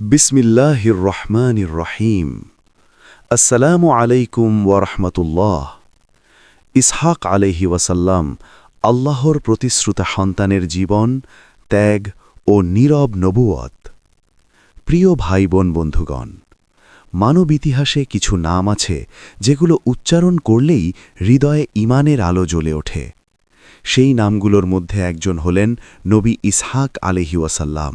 বিসমিল্লাহির রহমানির রহিম আসসালামু আলাইকুম ওয়ারহমতুল্লাহ। ইসহাক আলহি ওয়াসাল্লাম, আল্লাহর প্রতিশ্রুতা সন্তানের জীবন, ত্যাগ ও নীরব নবুয়ত প্রিয় ভাই বোন বন্ধুগণ, মানব ইতিহাসে কিছু নাম আছে যেগুলো উচ্চারণ করলেই হৃদয়ে ইমানের আলো জ্বলে ওঠে। সেই নামগুলোর মধ্যে একজন হলেন নবী ইসহাক আলহি ওয়াসাল্লাম।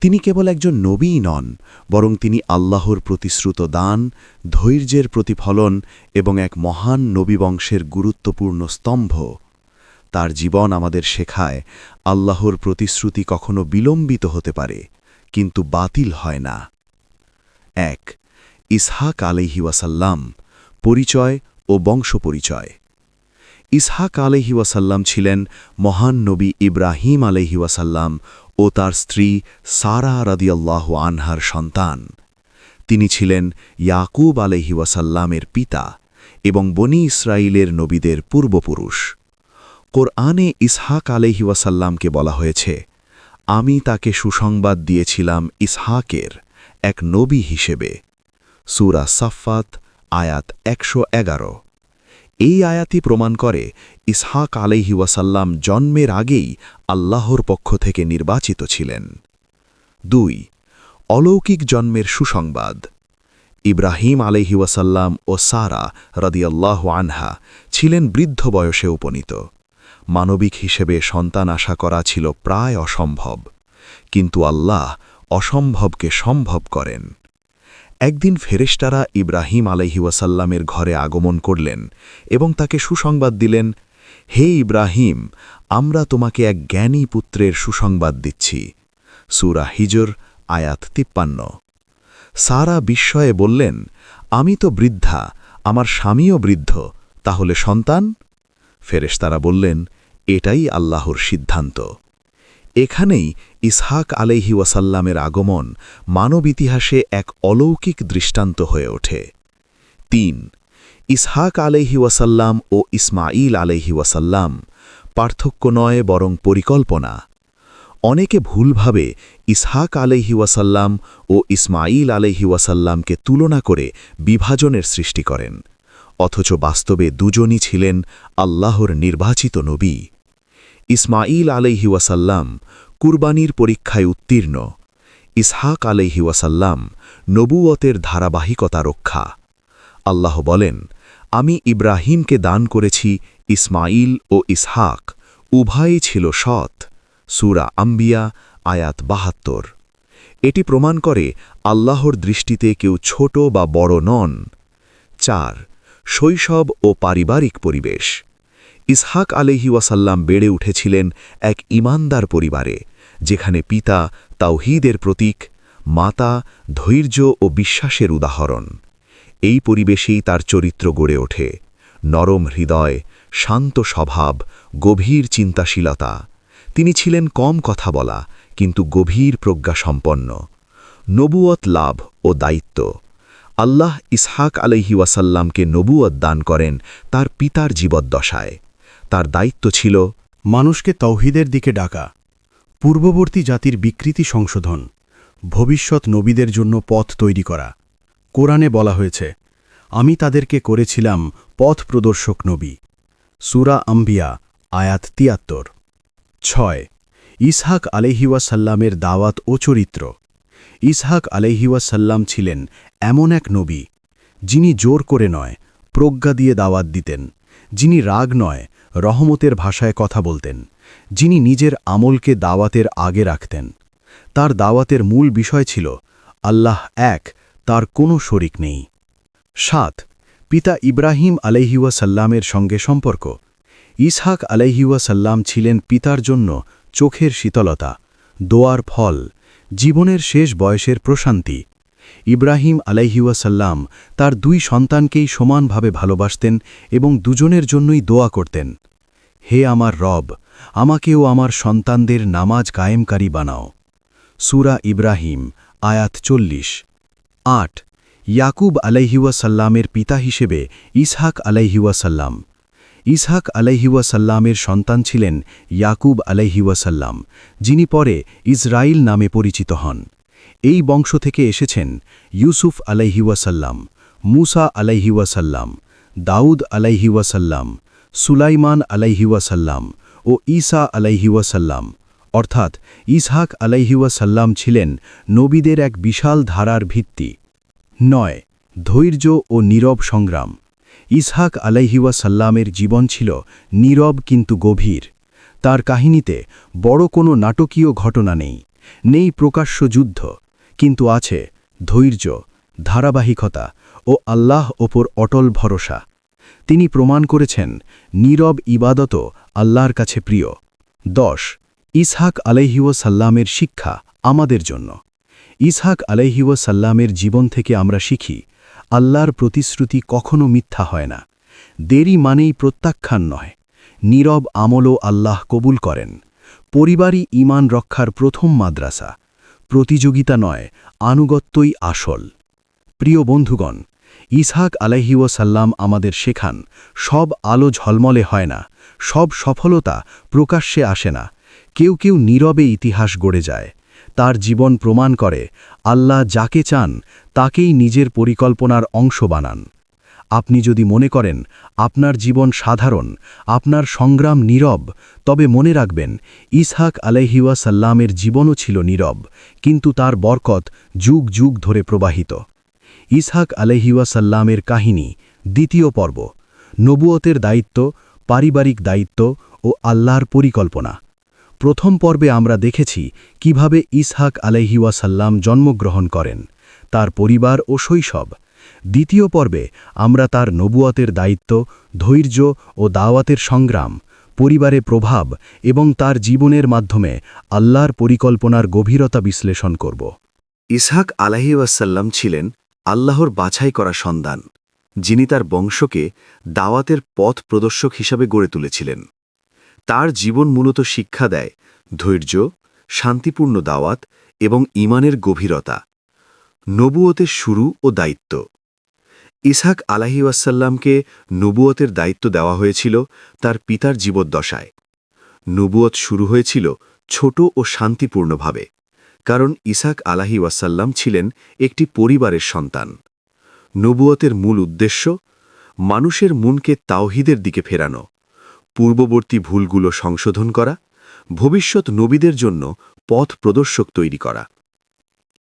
তিনি কেবল একজন নবীই নন, বরং তিনি আল্লাহর প্রতিশ্রুত দান, ধৈর্যের প্রতিফলন এবং এক মহান নবীবংশের গুরুত্বপূর্ণ স্তম্ভ। তার জীবন আমাদের শেখায়, আল্লাহর প্রতিশ্রুতি কখনো বিলম্বিত হতে পারে, কিন্তু বাতিল হয় না। এক, ইসহাক আলহি ওয়াসাল্লাম, পরিচয় ও বংশপরিচয়। ইসহাক আলহি ওয়াসাল্লাম ছিলেন মহান নবী ইব্রাহিম আলহি ওয়াসাল্লাম ও তার স্ত্রী সারা রাদিয়াল্লাহ আনহার সন্তান। তিনি ছিলেন ইয়াকুব আলহি ওয়াসাল্লামের পিতা এবং বনি ইসরায়েলের নবীদের পূর্বপুরুষ। কোরআনে ইসহাক আলহি ওয়াসাল্লামকে বলা হয়েছে, আমি তাকে সুসংবাদ দিয়েছিলাম ইসহাকের এক নবী হিসেবে। সুরা সাফাত আয়াত একশো এগারো। এই আয়াতি প্রমাণ করে ইসহাক আলহি ওয়াসাল্লাম জন্মের আগেই আল্লাহর পক্ষ থেকে নির্বাচিত ছিলেন। দুই, অলৌকিক জন্মের সুসংবাদ। ইব্রাহিম আলহি ওয়াসাল্লাম ও সারা রদিয়াল্লাহ আনহা ছিলেন বৃদ্ধ বয়সে উপনীত। মানবিক হিসেবে সন্তান আশা করা ছিল প্রায় অসম্ভব। কিন্তু আল্লাহ অসম্ভবকে সম্ভব করেন। একদিন ফেরেশতারা ইব্রাহিম আলহিউসাল্লামের ঘরে আগমন করলেন এবং তাকে সুসংবাদ দিলেন, হে ইব্রাহিম, আমরা তোমাকে এক জ্ঞানী পুত্রের সুসংবাদ দিচ্ছি। সুরা হিজর, আয়াত তিপ্পান্ন। সারা বিস্ময়ে বললেন, আমি তো বৃদ্ধা, আমার স্বামীও বৃদ্ধ, তাহলে সন্তান? ফেরেশতারা বললেন, এটাই আল্লাহর সিদ্ধান্ত। এখানেই ইসহাক আলহি ওয়াসাল্লামের আগমন মানব ইতিহাসে এক অলৌকিক দৃষ্টান্ত হয়ে ওঠে। তিন, ইসহাক আলহি ওয়াসাল্লাম ও ইসমাইল আলহি ওয়াসাল্লাম পার্থক্য নয় বরং পরিকল্পনা। অনেকে ভুলভাবে ইসহাক আলহি ওয়াসাল্লাম ও ইসমাইল আলহি ওয়াসাল্লামকে তুলনা করে বিভাজনের সৃষ্টি করেন, অথচ বাস্তবে দুজনই ছিলেন আল্লাহর নির্বাচিত নবী। ইসমাইল আলহি ওয়াসাল্লাম কুরবানির পরীক্ষায় উত্তীর্ণ। ইসহাক আলহি ওয়াসাল্লাম নবুয়তের ধারাবাহিকতা রক্ষা। আল্লাহ বলেন, আমি ইব্রাহিমকে দান করেছি ইসমাইল ও ইসহাক, উভয়ই ছিল সৎ। সুরা আম্বিয়া, আয়াত বাহাত্তর। এটি প্রমাণ করে আল্লাহর দৃষ্টিতে কেউ ছোট বা বড় নন। চার, শৈশব ও পারিবারিক পরিবেশ। ইসহাক আলহি ওয়াসাল্লাম বেড়ে উঠেছিলেন এক ইমানদার পরিবারে, যেখানে পিতা তাওহিদের প্রতীক, মাতা ধৈর্য ও বিশ্বাসের উদাহরণ। এই পরিবেশেই তার চরিত্র গড়ে ওঠে। নরম হৃদয়, শান্ত স্বভাব, গভীর চিন্তাশীলতা। তিনি ছিলেন কম কথা বলা, কিন্তু গভীর প্রজ্ঞাসম্পন্ন। নবুয়ত লাভ ও দায়িত্ব। আল্লাহ ইসহাক আলহি ওয়াসাল্লামকে নবুয়ত দান করেন তার পিতার জীবদ্দশায়। তার দায়িত্ব ছিল মানুষকে তৌহিদের দিকে ডাকা, পূর্ববর্তী জাতির বিকৃতি সংশোধন, ভবিষ্যৎ নবীদের জন্য পথ তৈরি করা। কোরআনে বলা হয়েছে, আমি তাদেরকে করেছিলাম পথ প্রদর্শক নবী। সুরা আম্বিয়া, আয়াত তিয়াত্তর। ছয়, ইসহাক আলহিওয়াসাল্লামের দাওয়াত ও চরিত্র। ইসহাক আলহিওয়াসাল্লাম ছিলেন এমন এক নবী, যিনি জোর করে নয়, প্রজ্ঞা দিয়ে দাওয়াত দিতেন, যিনি রাগ নয় রহমতের ভাষায় কথা বলতেন, যিনি নিজের আমলকে দাওয়াতের আগে রাখতেন। তার দাওয়াতের মূল বিষয় ছিল, আল্লাহ এক, তার কোনো শরিক নেই। সাত, পিতা ইব্রাহিম আলাইহিওয়াসাল্লামের সঙ্গে সম্পর্ক। ইসহাক আলাইহিওয়াসাল্লাম ছিলেন পিতার জন্য চোখের শীতলতা, দোয়ার ফল, জীবনের শেষ বয়সের প্রশান্তি ইব্রাহিম আলাইহিওয়াসাল্লাম তার দুই সন্তানকেই সমানভাবে ভালোবাসতেন এবং দুজনের জন্যই দোয়া করতেন। হে আমার রব, আমাকেও আমার সন্তানদের নামাজ কায়েমকারী বানাও। সুরা ইব্রাহিম, আয়াত চল্লিশ। আট, ইয়াকুব আলাইহিওয়াসাল্লামের পিতা হিসেবে ইসহাক আলাইহিওয়াসাল্লাম ইসহাক আলাইহিওয়াসাল্লামের সন্তান ছিলেন ইয়াকুব আলাইহিওয়াসাল্লাম যিনি পরে ইসরাইল নামে পরিচিত হন। এই বংশ থেকে এসেছেন ইউসুফ আলাইহিওয়াসাল্লাম, মুসা আলাইহিওয়াসাল্লাম, দাউদ আলাইহিওয়াসাল্লাম, সুলাইমান আলাইহিওয়াসাল্লাম ও ঈসা আলাইহিওয়াসাল্লাম। অর্থাৎ ইসহাক আলাইহিওয়াসাল্লাম ছিলেন নবীদের এক বিশাল ধারার ভিত্তি। নয়, ধৈর্য ও নীরব সংগ্রাম। ইসহাক আলাইহিওয়াসাল্লামের জীবন ছিল নীরব কিন্তু গভীর। তার কাহিনীতে বড় কোনো নাটকীয় ঘটনা নেই নেই প্রকাশ্য যুদ্ধ। কিন্তু আছে ধৈর্য, ধারাবাহিকতা ও আল্লাহ ওপর অটল ভরসা। তিনি প্রমাণ করেছেন, নীরব ইবাদত আল্লাহর কাছে প্রিয়। দশ, ইসহাক আলাইহিওসাল্লামের শিক্ষা আমাদের জন্য। ইসহাক আলাইহিওসাল্লামের জীবন থেকে আমরা শিখি, আল্লাহর প্রতিশ্রুতি কখনো মিথ্যা হয় না। দেরি মানেই প্রত্যাখ্যান নয়। নীরব আমলও আল্লাহ কবুল করেন। পরিবারই ইমান রক্ষার প্রথম মাদ্রাসা। প্রতিযোগিতা নয়, আনুগত্যই আসল। প্রিয় বন্ধুগণ, ইসহাক আলাইহিওসাল্লাম আমাদের শেখান, সব আলো ঝলমলে হয় না, সব সফলতা প্রকাশ্যে আসে না, কেউ কেউ নীরবে ইতিহাস গড়ে যায়। তার জীবন প্রমাণ করে, আল্লাহ যাকে চান, তাকেই নিজের পরিকল্পনার অংশ বানান। আপনি যদি মনে করেন, আপনার জীবন সাধারণ, আপনার সংগ্রাম নীরব, তবে মনে রাখবেন, ইসহাক আলাইহিওয়া সাল্লামের জীবনও ছিল নীরব, কিন্তু তার বরকত যুগ যুগ ধরে প্রবাহিত। ইসহাক আলাইহিওয়া সাল্লামের কাহিনী, দ্বিতীয় পর্ব, নবুয়তের দায়িত্ব, পারিবারিক দায়িত্ব ও আল্লাহর পরিকল্পনা। প্রথম পর্বে আমরা দেখেছি কীভাবে ইসহাক আলাইহিওয়া সাল্লাম জন্মগ্রহণ করেন, তার পরিবার ও শৈশব দ্বিতীয় পর্বে আমরা তার নবুয়াতের দায়িত্ব, ধৈর্য ও দাওয়াতের সংগ্রাম, পরিবারে প্রভাব এবং তার জীবনের মাধ্যমে আল্লাহর পরিকল্পনার গভীরতা বিশ্লেষণ করব। ইসহাক আলাহিউসাল্লাম ছিলেন আল্লাহর বাছাই করা সন্তান, যিনি তার বংশকে দাওয়াতের পথ প্রদর্শক হিসাবে গড়ে তুলেছিলেন। তার জীবন মূলত শিক্ষা দেয়, ধৈর্য, শান্তিপূর্ণ দাওয়াত এবং ইমানের গভীরতা। নবুয়তের শুরু ও দায়িত্ব। ইসহাক আলাহিউসাল্লামকে নবুয়তের দায়িত্ব দেওয়া হয়েছিল তার পিতার জীবদ্দশায়। নবুয়ত শুরু হয়েছিল ছোট ও শান্তিপূর্ণভাবে, কারণ ইসাক আলাহি ওয়াসাল্লাম ছিলেন একটি পরিবারের সন্তান। নবুয়তের মূল উদ্দেশ্য, মানুষের মনকে তাওহিদের দিকে ফেরানো, পূর্ববর্তী ভুলগুলো সংশোধন করা, ভবিষ্যৎ নবীদের জন্য পথ প্রদর্শক তৈরি করা।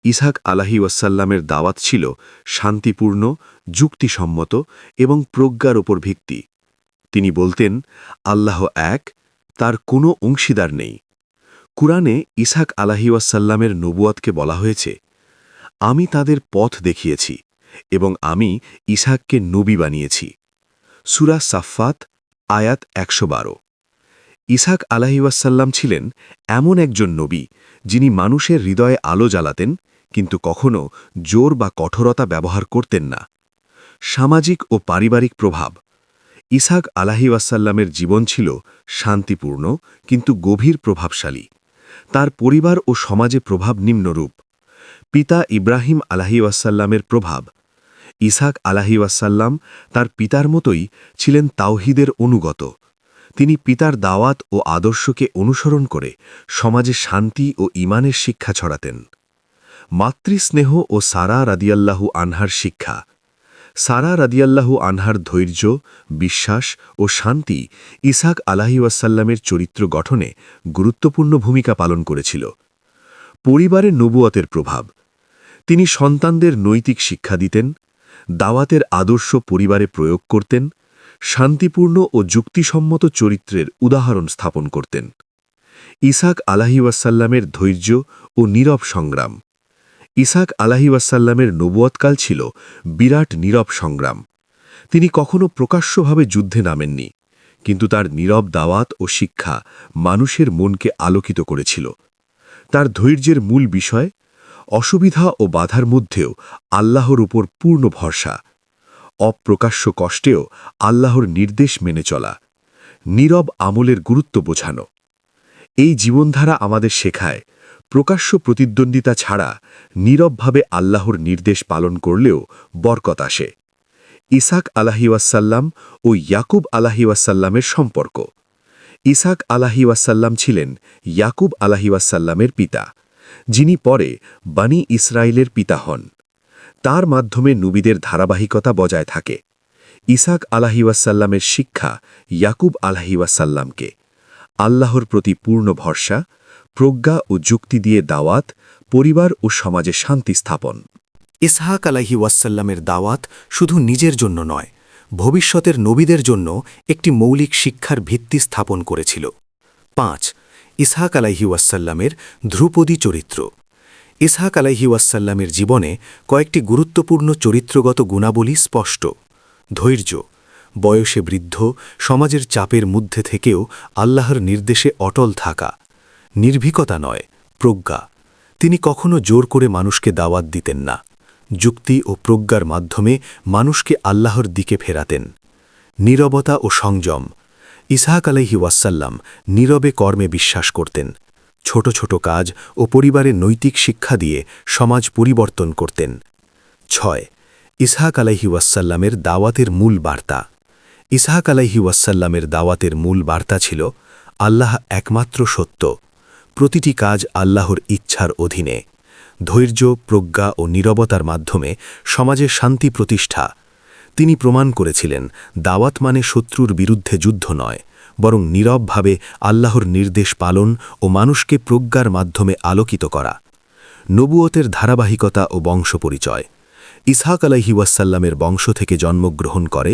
ইসাক আলাহি ওয়াসাল্লামের দাওয়াত ছিল শান্তিপূর্ণ, যুক্তিসম্মত এবং প্রজ্ঞার ওপর ভিত্তি। তিনি বলতেন, আল্লাহ এক, তার কোনো অংশীদার নেই। কুরআনে ইসাক আলাহিওয়াসাল্লামের নবুয়াতকে বলা হয়েছে, আমি তাদের পথ দেখিয়েছি এবং আমি ইসাককে নবী বানিয়েছি। সুরা সাফাত আয়াত একশো বারো। ইসাক আলাহিওয়াসাল্লাম ছিলেন এমন একজন নবী যিনি মানুষের হৃদয়ে আলো জ্বালাতেন কিন্তু কখনো জোর বা কঠোরতা ব্যবহার করতেন না। সামাজিক ও পারিবারিক প্রভাব। ইসাক আলাহিওয়াসাল্লামের জীবন ছিল শান্তিপূর্ণ কিন্তু গভীর প্রভাবশালী। তার পরিবার ও সমাজে প্রভাব নিম্নরূপ। পিতা ইব্রাহিম আলাহিওয়াসাল্লামের প্রভাব। ইসাক আলাহিওয়াসাল্লাম তার পিতার মতোই ছিলেন তাওহিদের অনুগত। তিনি পিতার দাওয়াত ও আদর্শকে অনুসরণ করে সমাজে শান্তি ও ইমানের শিক্ষা ছড়াতেন। মাতৃস্নেহ ও সারা রাদিয়াল্লাহু আনহার শিক্ষা। সারা রাদিয়াল্লাহু আনহার ধৈর্য, বিশ্বাস ও শান্তি ইসাক আলাহিউসাল্লামের চরিত্র গঠনে গুরুত্বপূর্ণ ভূমিকা পালন করেছিল। পরিবারে নবুয়তের প্রভাব। তিনি সন্তানদের নৈতিক শিক্ষা দিতেন, দাওয়াতের আদর্শ পরিবারে প্রয়োগ করতেন, শান্তিপূর্ণ ও যুক্তিসম্মত চরিত্রের উদাহরণ স্থাপন করতেন। ইসাক আলাহিউসাল্লামের ধৈর্য ও নীরব সংগ্রাম। ইসাক আলাহিউসাল্লামের নবুয়তকাল ছিল বিরাট নীরব সংগ্রাম। তিনি কখনো প্রকাশ্যভাবে যুদ্ধে নামেননি, কিন্তু তার নীরব দাওয়াত ও শিক্ষা মানুষের মনকে আলোকিত করেছিল। তার ধৈর্যের মূল বিষয়, অসুবিধা ও বাধার মধ্যেও আল্লাহর উপর পূর্ণ ভরসা, অপ্রকাশ্য কষ্টেও আল্লাহর নির্দেশ মেনে চলা, নীরব আমলের গুরুত্ব বোঝানো। এই জীবনধারা আমাদের শেখায় প্রকাশ্য প্রতিদ্বন্দ্বিতা ছাড়া নীরবভাবে আল্লাহর নির্দেশ পালন করলেও বরকত আসে। ইসাক আলাহিওয়াসাল্লাম ও ইয়াকুব আলাহিওয়াসাল্লামের সম্পর্ক। ইসাক আলাহিওয়াসাল্লাম ছিলেন ইয়াকুব আলাহিওয়াসাল্লামের পিতা, যিনি পরে বানি ইসরায়েলের পিতা হন। তার মাধ্যমে নবীদের ধারাবাহিকতা বজায় থাকে। ইসাক আলাহিওয়াসাল্লামের শিক্ষা ইয়াকুব আলাহিওয়াসাল্লামকে। আল্লাহর প্রতি পূর্ণ ভরসা, প্রজ্ঞা ও যুক্তি দিয়ে দাওয়াত, পরিবার ও সমাজে শান্তি স্থাপন। ইসহাক আলাহি ওয়াসাল্লামের দাওয়াত শুধু নিজের জন্য নয়, ভবিষ্যতের নবীদের জন্য একটি মৌলিক শিক্ষার ভিত্তি স্থাপন করেছিল। পাঁচ, ইসহাক আলাহি ওয়াসাল্লামের ধ্রুপদী চরিত্র। ইসহাক আলাহি ওয়াসাল্লামের জীবনে কয়েকটি গুরুত্বপূর্ণ চরিত্রগত গুণাবলী স্পষ্ট। ধৈর্য বয়সে বৃদ্ধ, সমাজের চাপের মধ্যে থেকেও আল্লাহর নির্দেশে অটল থাকা। নির্ভীকতা নয়, প্রজ্ঞা। তিনি কখনো জোর করে মানুষকে দাওয়াত দিতেন না। যুক্তি ও প্রজ্ঞার মাধ্যমে মানুষকে আল্লাহর দিকে ফেরাতেন। নীরবতা ও সংযম। ইসাহাক আলহি ওয়াসাল্লাম নীরবে কর্মে বিশ্বাস করতেন। ছোট ছোট কাজ ও পরিবারের নৈতিক শিক্ষা দিয়ে সমাজ পরিবর্তন করতেন। ছয়, ইসাহাক আলাইহি ওয়াসাল্লামের দাওয়াতের মূল বার্তা। ইসহাক আলাইহি ওয়াসাল্লামের দাওয়াতের মূল বার্তা ছিল, আল্লাহ একমাত্র সত্য। প্রতিটি কাজ আল্লাহর ইচ্ছার অধীনে। ধৈর্য, প্রজ্ঞা ও নীরবতার মাধ্যমে সমাজে শান্তি প্রতিষ্ঠা। তিনি প্রমাণ করেছিলেন, দাওয়াত মানে শত্রুর বিরুদ্ধে যুদ্ধ নয়, বরং নীরবভাবে আল্লাহর নির্দেশ পালন ও মানুষকে প্রজ্ঞার মাধ্যমে আলোকিত করা। নবুয়তের ধারাবাহিকতা ও বংশপরিচয়। ইসহাক আলাইহি ওয়াসাল্লামের বংশ থেকে জন্মগ্রহণ করে,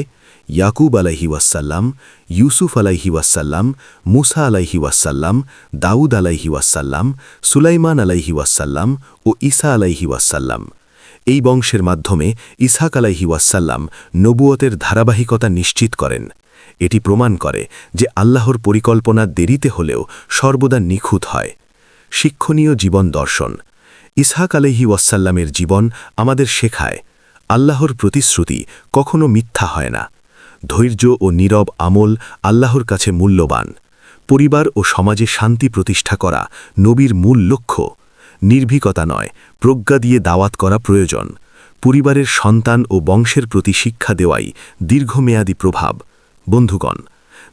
ইয়াকুব আলাইহি ওয়াসাল্লাম, ইউসুফ আলাইহি ওয়াসাল্লাম, মুসা আলাইহি ওয়াসাল্লাম, দাউদ আলাইহি ওয়াসাল্লাম, সুলাইমান আলাইহি ওয়াসাল্লাম ও ঈসা আলাইহি ওয়াসাল্লাম। এই বংশের মাধ্যমে ইসহাক আলাইহি ওয়াসাল্লাম নবুয়তের ধারাবাহিকতা নিশ্চিত করেন। এটি প্রমাণ করে যে আল্লাহর পরিকল্পনা দেরিতে হলেও সর্বদা নিখুঁত হয়। শিক্ষণীয় জীবন দর্শন। ইসহাক আলহি ওয়াসাল্লামের জীবন আমাদের শেখায়, আল্লাহর প্রতিশ্রুতি কখনো মিথ্যা হয় না। ধৈর্য ও নীরব আমল আল্লাহর কাছে মূল্যবান। পরিবার ও সমাজে শান্তি প্রতিষ্ঠা করা নবীর মূল লক্ষ্য। নির্ভীকতা নয়, প্রজ্ঞা দিয়ে দাওয়াত করা প্রয়োজন। পরিবারের সন্তান ও বংশের প্রতি শিক্ষা দেওয়াই দীর্ঘমেয়াদী প্রভাব। বন্ধুগণ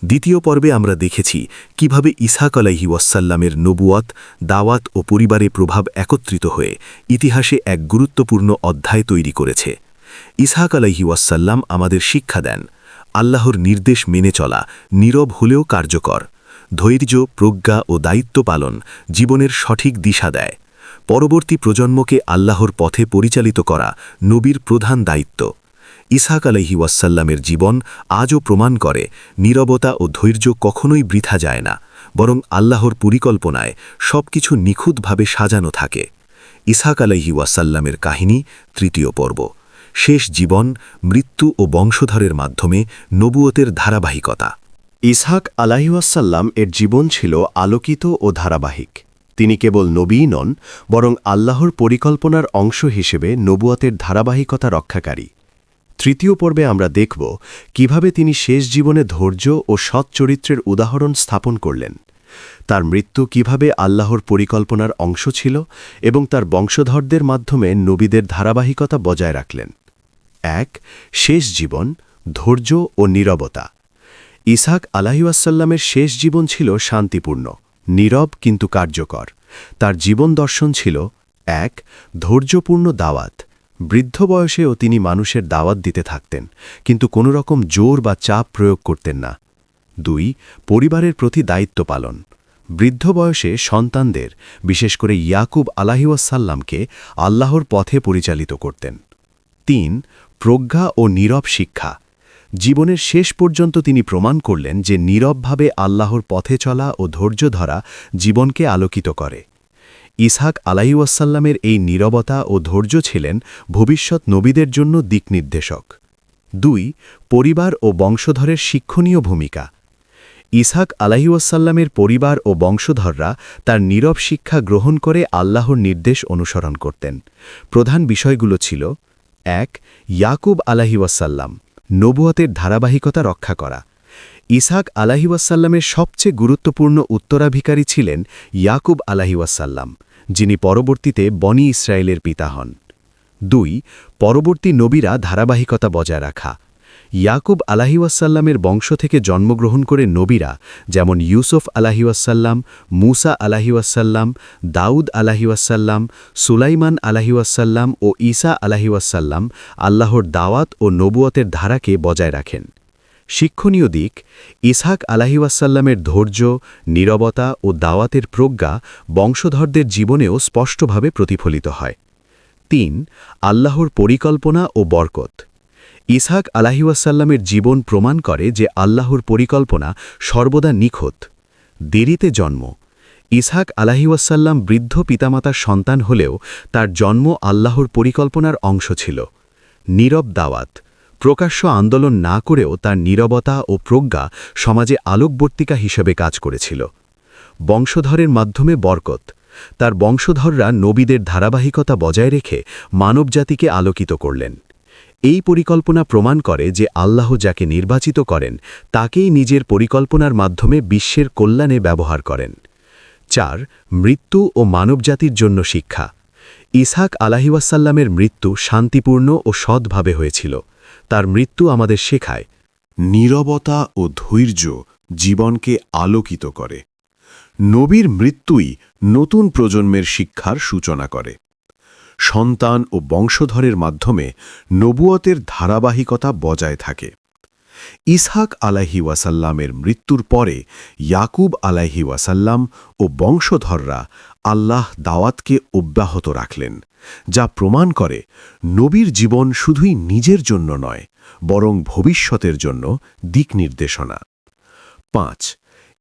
দ্বিতীয় পর্বে আমরা দেখেছি কীভাবে ইসাক আলাইহি ওয়াসাল্লামের নবুয়াত দাওয়াত ও পরিবারে প্রভাব একত্রিত হয়ে ইতিহাসে এক গুরুত্বপূর্ণ অধ্যায় তৈরি করেছে। ইসহাক আলাইহি ওয়াসাল্লাম আমাদের শিক্ষা দেন, আল্লাহর নির্দেশ মেনে চলা, নীরব হলেও কার্যকর, ধৈর্য, প্রজ্ঞা ও দায়িত্ব পালন জীবনের সঠিক দিশা দেয়, পরবর্তী প্রজন্মকে আল্লাহর পথে পরিচালিত করা নবীর প্রধান দায়িত্ব। ইসাক আলহি ওয়াসাল্লামের জীবন আজও প্রমাণ করে, নীরবতা ও ধৈর্য কখনোই বৃথা যায় না, বরং আল্লাহর পরিকল্পনায় সবকিছু নিখুঁতভাবে সাজানো থাকে। ইসাক আলহি ওয়াসাল্লামের কাহিনী, তৃতীয় পর্ব। শেষ জীবন, মৃত্যু ও বংশধরের মাধ্যমে নবুয়তের ধারাবাহিকতা। ইসহাক আলাহিউসাল্লাম এর জীবন ছিল আলোকিত ও ধারাবাহিক। তিনি কেবল নবীই নন, বরং আল্লাহর পরিকল্পনার অংশ হিসেবে নবুয়াতের ধারাবাহিকতা রক্ষাকারী। তৃতীয় পর্বে আমরা দেখব কীভাবে তিনি শেষ জীবনে ধৈর্য ও সৎ চরিত্রের উদাহরণ স্থাপন করলেন। তার মৃত্যু কীভাবে আল্লাহর পরিকল্পনার অংশ ছিল এবং তার বংশধরদের মাধ্যমে নবীদের ধারাবাহিকতা বজায় রাখলেন। এক, শেষ জীবন, ধৈর্য ও নীরবতা। ইসাক আলাহিউসাল্লামের শেষ জীবন ছিল শান্তিপূর্ণ, নীরব কিন্তু কার্যকর। তার জীবন দর্শন ছিল, এক, ধৈর্যপূর্ণ দাওয়াত। বৃদ্ধ বয়সেও তিনি মানুষের দাওয়াত দিতে থাকতেন, কিন্তু কোনো রকম জোর বা চাপ প্রয়োগ করতেন না। দুই, পরিবারের প্রতি দায়িত্ব পালন। বৃদ্ধ বয়সে সন্তানদের, বিশেষ করে ইয়াকুব আলাহিউসাল্লামকে আল্লাহর পথে পরিচালিত করতেন। তিন, প্রজ্ঞা ও নীরব শিক্ষা। জীবনের শেষ পর্যন্ত তিনি প্রমাণ করলেন যে নীরবভাবে আল্লাহর পথে চলা ও ধৈর্য ধরা জীবনকে আলোকিত করে। ইসহাক আলাইওয়াসাল্লামের এই নীরবতা ও ধৈর্য ছিলেন ভবিষ্যৎ নবীদের জন্য দিকনির্দেশক। দুই, পরিবার ও বংশধরের শিক্ষণীয় ভূমিকা। ইসহাক আলাহিউসাল্লামের পরিবার ও বংশধররা তার নীরব শিক্ষা গ্রহণ করে আল্লাহর নির্দেশ অনুসরণ করতেন। প্রধান বিষয়গুলো ছিল, এক, ইয়াকুব আলাহিউসাল্লাম নবুয়তের ধারাবাহিকতা রক্ষা করা। ইসহাক আলাহিউসাল্লামের সবচেয়ে গুরুত্বপূর্ণ উত্তরাধিকারী ছিলেন ইয়াকুব আলাহিউসাল্লাম যিনি পরবর্তীতে বনি ইসরায়েলের পিতা হন। দুই, পরবর্তী নবীরা ধারাবাহিকতা বজায় রাখা। ইয়াকুব আলাহিউসাল্লামের বংশ থেকে জন্মগ্রহণ করে নবীরা যেমন ইউসুফ আলাহিউসাল্লাম মুসা আলাহিউসাল্লাম দাউদ আলাহিউসাল্লাম সুলাইমান আলাহিউসাল্লাম ও ঈসা আলাহিউসাল্লাম আল্লাহর দাওয়াত ও নবুয়তের ধারাকে বজায় রাখেন। শিক্ষণীয় দিক, ইসহাক আলাহিউসাল্লামের ধৈর্য, নীরবতা ও দাওয়াতের প্রজ্ঞা বংশধরদের জীবনেও স্পষ্টভাবে প্রতিফলিত হয়। তিন, আল্লাহর পরিকল্পনা ও বরকত। ইসহাক আলাহিউসাল্লামের জীবন প্রমাণ করে যে আল্লাহর পরিকল্পনা সর্বদা নিখুঁত। দেরিতে জন্ম। ইসহাক আলাহিউসাল্লাম বৃদ্ধ পিতামাতার সন্তান হলেও তার জন্ম আল্লাহর পরিকল্পনার অংশ ছিল। নীরব দাওয়াত। প্রকাশ্য আন্দোলন না করেও তার নীরবতা ও প্রজ্ঞা সমাজে আলোকবর্তিকা হিসেবে কাজ করেছিল। বংশধরের মাধ্যমে বরকত। তার বংশধররা নবীদের ধারাবাহিকতা বজায় রেখে মানবজাতিকে আলোকিত করলেন। এই পরিকল্পনা প্রমাণ করে যে আল্লাহ যাকে নির্বাচিত করেন, তাকেই নিজের পরিকল্পনার মাধ্যমে বিশ্বের কল্যাণে ব্যবহার করেন। চার, মৃত্যু ও মানবজাতির জন্য শিক্ষা। ইসহাক আলাহিওয়াসাল্লামের মৃত্যু শান্তিপূর্ণ ও সৎভাবে হয়েছিল। তার মৃত্যু আমাদের শেখায়। নীরবতা ও ধৈর্য জীবনকে আলোকিত করে। নবীর মৃত্যুই নতুন প্রজন্মের শিক্ষার সূচনা করে। সন্তান ও বংশধরের মাধ্যমে নবুয়তের ধারাবাহিকতা বজায় থাকে। ইসহাক আলাহি ওয়াসাল্লামের মৃত্যুর পরে ইয়াকুব আলাহি ওয়াসাল্লাম ও বংশধররা আল্লাহ দাওয়াতকে অব্যাহত রাখলেন, যা প্রমাণ করে নবীর জীবন শুধুই নিজের জন্য নয়, বরং ভবিষ্যতের জন্য দিক নির্দেশনা। পাঁচ,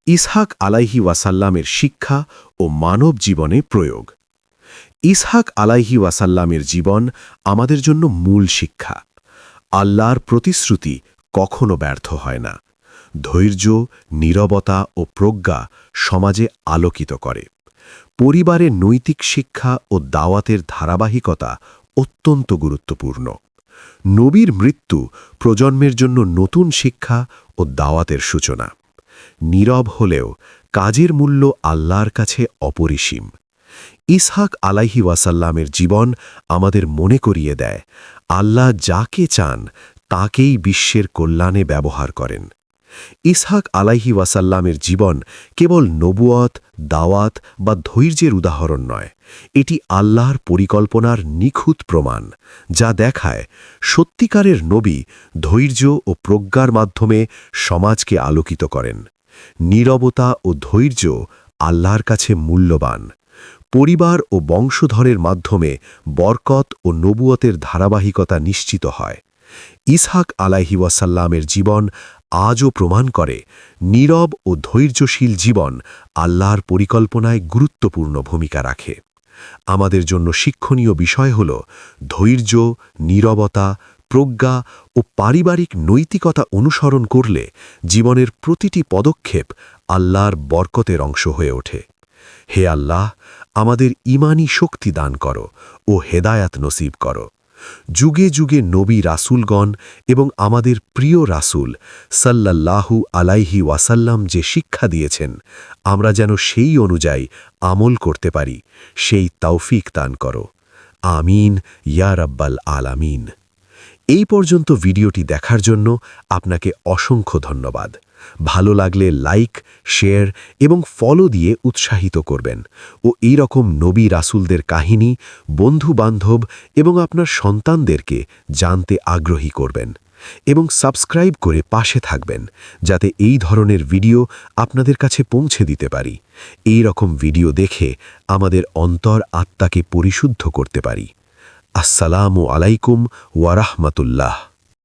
ইসহাক আলাইহি ওয়াসাল্লামের শিক্ষা ও মানব জীবনে প্রয়োগ। ইসহাক আলাইহি ওয়াসাল্লামের জীবন আমাদের জন্য মূল শিক্ষা। আল্লাহর প্রতিশ্রুতি কখনো ব্যর্থ হয় না। ধৈর্য, নীরবতা ও প্রজ্ঞা সমাজে আলোকিত করে। পরিবারের নৈতিক শিক্ষা ও দাওয়াতের ধারাবাহিকতা অত্যন্ত গুরুত্বপূর্ণ। নবীর মৃত্যু প্রজন্মের জন্য নতুন শিক্ষা ও দাওয়াতের সূচনা। নীরব হলেও কাজের মূল্য আল্লাহর কাছে অপরিসীম। ইসহাক আলাইহি ওয়াসাল্লামের জীবন আমাদের মনে করিয়ে দেয়, আল্লাহ যাকে চান তাকেই বিশ্বের কল্যাণে ব্যবহার করেন। ইসহাক আলাইহি ওয়াসাল্লামের জীবন কেবল নবুয়ত, দাওয়াত বা ধৈর্যের উদাহরণ নয়। এটি আল্লাহর পরিকল্পনার নিখুঁত প্রমাণ, যা দেখায় সত্যিকারের নবী ধৈর্য ও প্রজ্ঞার মাধ্যমে সমাজকে আলোকিত করেন। নীরবতা ও ধৈর্য আল্লাহর কাছে মূল্যবান। পরিবার ও বংশধরের মাধ্যমে বরকত ও নবুয়তের ধারাবাহিকতা নিশ্চিত হয়। ইসহাক আলাহি ওয়াসাল্লামের জীবন আজও প্রমাণ করে নীরব ও ধৈর্যশীল জীবন আল্লাহর পরিকল্পনায় গুরুত্বপূর্ণ ভূমিকা রাখে। আমাদের জন্য শিক্ষণীয় বিষয় হল ধৈর্য, নীরবতা, প্রজ্ঞা ও পারিবারিক নৈতিকতা অনুসরণ করলে জীবনের প্রতিটি পদক্ষেপ আল্লাহর বরকতের অংশ হয়ে ওঠে। হে আল্লাহ, আমাদের ইমানি শক্তি দান করো ও হেদায়াত নসিব করো। যুগে যুগে নবী রাসূলগণ এবং আমাদের প্রিয় রাসূল সাল্লাল্লাহু আলাইহি ওয়াসাল্লাম যে শিক্ষা দিয়েছেন, আমরা যেন সেই অনুযায়ী আমল করতে পারি, সেই তৌফিক দান করো। আমিন, ইয়া রাব্বাল আলামিন। এই পর্যন্ত ভিডিওটি দেখার জন্য আপনাকে অসংখ্য ধন্যবাদ। ভালো লাগলে লাইক শেয়ার এবং ফলো দিয়ে উৎসাহিত করবেন। ও এই রকম নবী রাসুলদের কাহিনী বন্ধু বান্ধব এবং আপনার সন্তানদেরকে জানতে আগ্রহী করবেন এবং সাবস্ক্রাইব করে পাশে থাকবেন, যাতে এই ধরনের ভিডিও আপনাদের কাছে পৌঁছে দিতে পারি। এই রকম ভিডিও দেখে আমাদের অন্তর আত্মাকে পরিশুদ্ধ করতে পারি। আসসালামু আলাইকুম ওয়ারাহমাতুল্লাহ